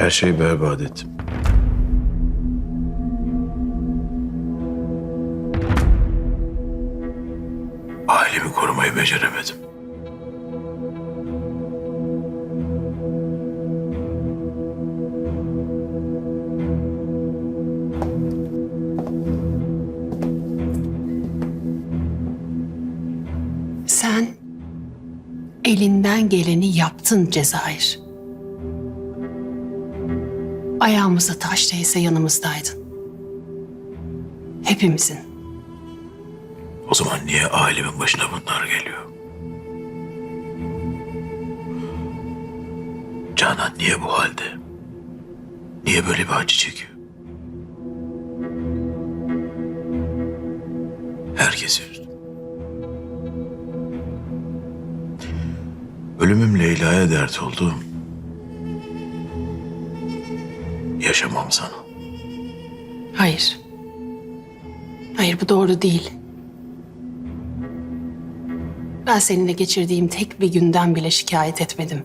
Her şeyi berbat ettim. Ailemi korumayı beceremedim. Sen elinden geleni yaptın Cezayir. Ayağımıza taş değse yanımızdaydın. Hepimizin. O zaman niye ailemin başına bunlar geliyor? Canan niye bu halde? Niye böyle bir acı çekiyor? Herkes üzdü. Ölümüm Leyla'ya dert oldu. Yaşamam sana. Hayır. Hayır bu doğru değil. Ben seninle geçirdiğim tek bir günden bile şikayet etmedim.